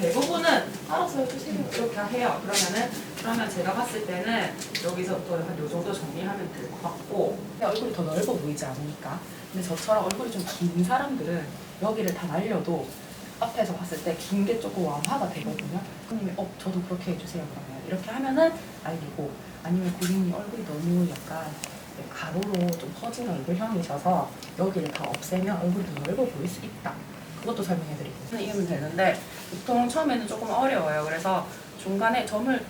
대부분은 알아서 해주세요 이렇게 해요. 그러면은 그러면 제가 봤을 때는 여기서부터 한요 정도 정리하면 될 것 같고 얼굴이 더 넓어 보이지 않으니까. 근데 저처럼 얼굴이 좀 긴 사람들은 여기를 다 날려도 앞에서 봤을 때 긴 게 조금 완화가 되거든요. 손님이 어 저도 그렇게 해주세요 그러면 이렇게 하면은 알리고 아니면 고객님 얼굴이 너무 약간 가로로 좀 퍼지는 얼굴형이셔서 여기를 다 없애면 얼굴이 더 넓어 보일 수 있다. 그것도 설명해 드릴게요. 이기면 되는데 보통 처음에는 조금 어려워요. 그래서 중간에 점을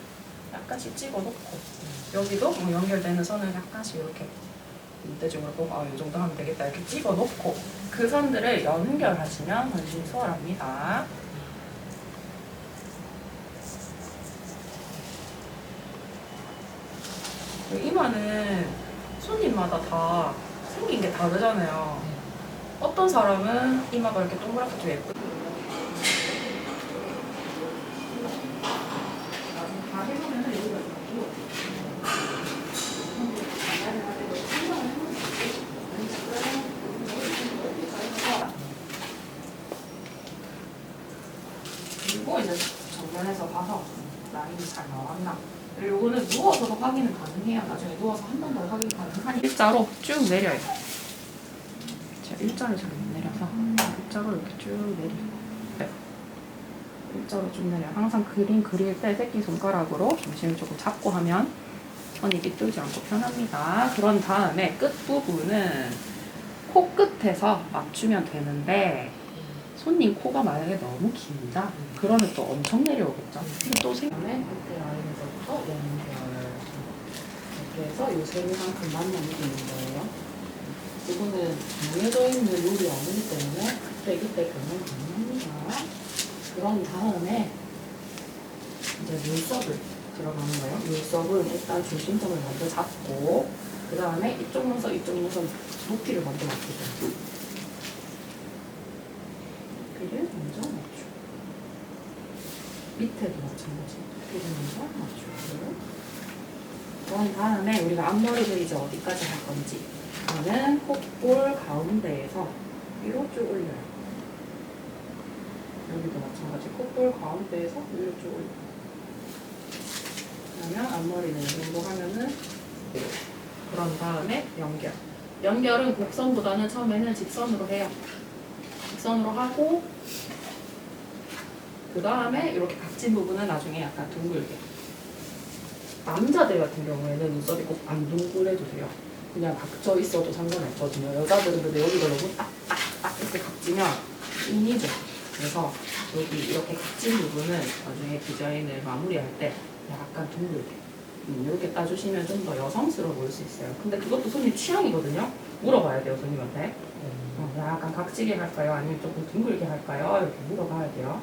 약간씩 집어놓고 여기도 뭐 연결되는 선을 약간씩 이렇게 대중으로 보고 아, 이 정도 하면 되겠다 이렇게 집어놓고 그 선들을 연결하시면 훨씬 수월합니다. 이마는 손님마다 다 생긴 게 다르잖아요. 어떤 사람은 이마가 이렇게 동그랗게 좀 예쁘. 그리고 이제 정면에서 봐서 라인이 잘 나왔나. 그리고 요거는 누워서도 확인은 가능해요. 나중에 누워서 한 번 더 확인 가능하니 일자로 쭉 내려요. 제가 일자를 잘 못 내려서 일자로 이렇게 쭉 내려요. 네. 일자로 쭉 내려요. 항상 그림 그릴 때 새끼 손가락으로 중심을 조금 잡고 하면 선이 삐뚤지 않고 편합니다. 그런 다음에 끝부분은 코끝에서 맞추면 되는데 손님 코가 만약에 너무 긴다? 그러면 또 엄청 내려오겠죠. 근데 또 생각에 그때 라인에서부터 연결 이렇게 해서 요 세로만큼만 남기는 거예요. 이거는 정해져 있는 룰이 아니기 때문에 그때 그때 변경 가능합니다. 그런 다음에 이제 눈썹을 들어가는 거예요. 눈썹은 일단 중심점을 먼저 잡고 그 다음에 이쪽 눈썹, 이쪽 눈썹 높이를 먼저 맞추죠. 높이를 먼저 맞추고 밑에도 마찬가지 높이를 먼저 맞추고 그런 다음에 우리가 앞머리를 이제 어디까지 할 건지 저는 콧볼 가운데에서 위로 쭉 올려요. 여기도 마찬가지 콧볼 가운데에서 위로 쭉 올려요. 그러면 앞머리는 이 정도 하면은 그런 다음에 연결. 연결은 곡선보다는 처음에는 직선으로 해요. 직선으로 하고 그 다음에 이렇게 각진 부분은 나중에 약간 둥글게. 남자들 같은 경우에는 눈썹이 꼭 안 둥글해도 돼요. 그냥 각져 있어도 상관없거든요. 여자들은 근데 여기가 너무 딱딱딱 이렇게 각지면 인이죠. 그래서 여기 이렇게 각진 부분은 나중에 디자인을 마무리할 때 약간 둥글게 음, 이렇게 따주시면 좀 더 여성스러워 보일 수 있어요. 근데 그것도 손님 취향이거든요. 물어봐야 돼요, 손님한테. 어, 약간 각지게 할까요? 아니면 조금 둥글게 할까요? 이렇게 물어봐야 돼요.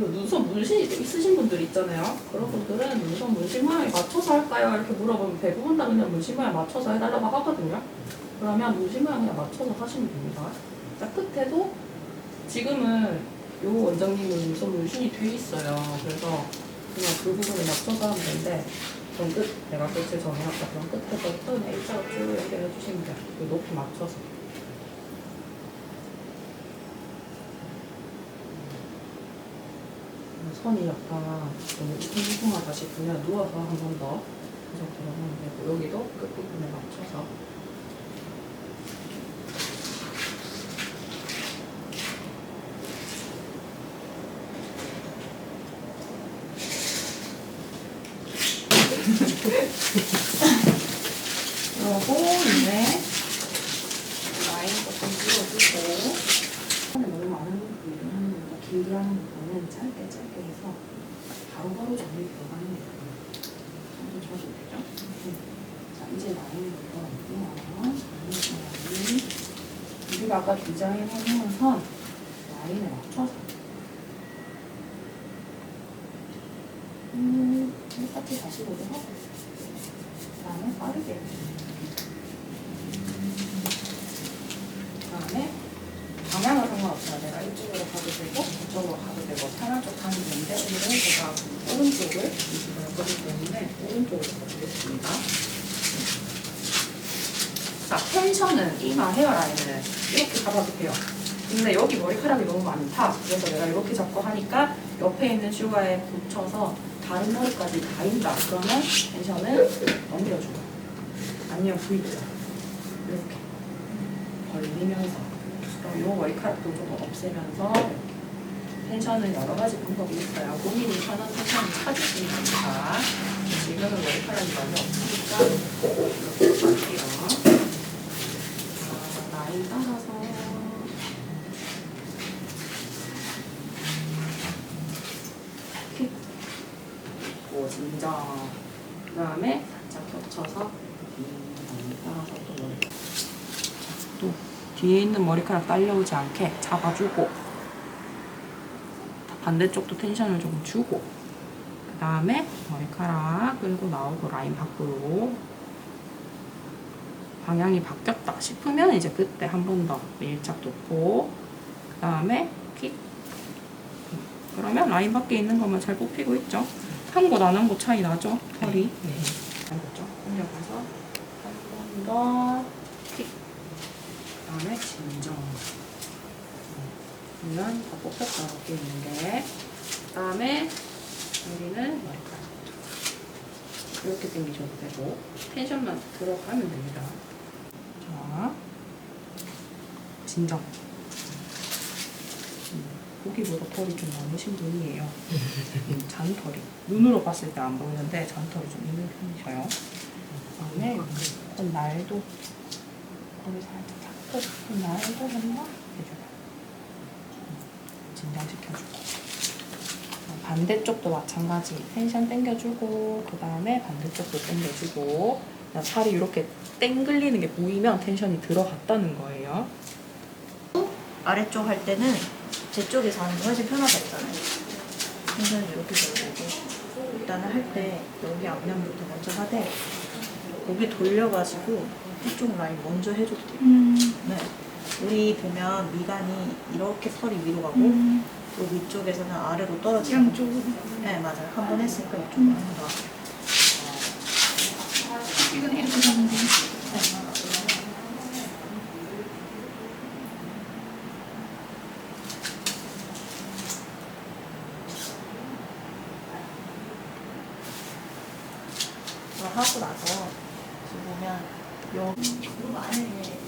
그리고 눈썹 문신이 또 있으신 분들 있잖아요. 그런 분들은 눈썹 문신 모양에 맞춰서 할까요? 이렇게 물어보면 대부분 다 그냥 문신 모양 맞춰서 해달라고 하거든요. 그러면 문신 모양 그냥 맞춰서 하시면 됩니다. 자, 끝에도 지금은 요 원장님은 눈썹 문신이 돼 있어요. 그래서 그냥 그 부분에 맞춰서 하면 되는데 그럼 끝, 내가 끝을 정해놨다. 그럼 끝에서부터 그냥 일자로 쭉 연결해 주시면 돼요. 그 높이 맞춰서. 선이 약간 너무 퉁퉁하다 싶으면 누워서 한 번 더. 계속 들어가면 되고 여기도 끝부분에 맞춰서. 그러고 이제 라인 조금 지워주고. 손에 너무 많은 부분은 길게 하는 부 분은 짧게 짧게 해서 바로바로 정리 게 정도 줘도 되죠? 자 이제 라인을 들어가고요 라인 우리가 아까 디자인 해놓은 선 라인에 맞춰서. 음, 똑같이 다시 보도 하고. 그 다음에 빠르게 그다음에 방향은 상관없어요. 내가 이쪽으로 가도 되고 이쪽으로 가도 되고 편한 쪽 가면 되는데 오늘은 제가 오른쪽을 할 거기 때문에 오른쪽으로 가보겠습니다. 자, 텐션은 이마 헤어라인은 이렇게 돼요. 근데 여기 머리카락이 너무 많다. 그래서 내가 이렇게 잡고 하니까 옆에 있는 슈가에 붙여서 다른 머리까지 다 인다. 그러면 텐션을 넘겨주고 아니면 V자 이렇게 벌리면서 그럼 요 머리카락도 좀 없애면서 텐션은 여러 가지 방법이 있어요. 고민이 편한 텐션을 있으니까 지금은 머리카락이 많이 없으니까 이렇게 할게요. 자, 라인 따라서 킥, 오진정 그 다음에 살짝 겹쳐서 따라서 또 머리 자, 또 뒤에 있는 머리카락 딸려오지 않게 잡아주고 반대쪽도 텐션을 좀 주고 그 다음에 머리카락 끌고 나오고 라인 밖으로 방향이 바뀌었다 싶으면 이제 그때 한 번 더 밀착 놓고 그 다음에 킥 그러면 라인 밖에 있는 것만 잘 뽑히고 있죠 한 곳 안 한 곳 차이 나죠 털이 네. 알겠죠? 올려가서 한 번더 킥. 그다음에 진정. 그러면 다 뽑혔다 이렇게 있는데 그 다음에 여기는 머리카락. 이렇게 당기셔도 되고 텐션만 들어가면 됩니다. 자, 진정. 음, 보기보다 털이 좀 많으신 분이에요. 음, 잔털이. 눈으로 봤을 때 안 보이는데 잔털이 좀 있는 편이셔요. 그다음에 그 날도 거기 살짝 잡고 그 날도 한번 해줘요. 음, 진정시켜주고. 어, 반대쪽도 마찬가지 텐션 당겨주고 그 다음에 반대쪽도 당겨주고 그냥 살이 이렇게 땡글리는 게 보이면 텐션이 들어갔다는 거예요. 아래쪽 할 때는 제 쪽에서 하는 게 훨씬 편하다 했잖아요. 텐션을 이렇게 돌리고 일단은 할 때 여기 앞면부터 먼저 하되 고개 돌려가지고 이쪽 라인 먼저 해줘도 돼요. 네. 우리 보면 미간이 이렇게 털이 위로 가고 또 위쪽에서는 아래로 떨어지는 양쪽으로. 네 맞아요. 한 번 했으니까 이쪽으로 한번 더. 이건 이렇게 거. 그거 하고 나서 지금 보면 여기 무릎 안에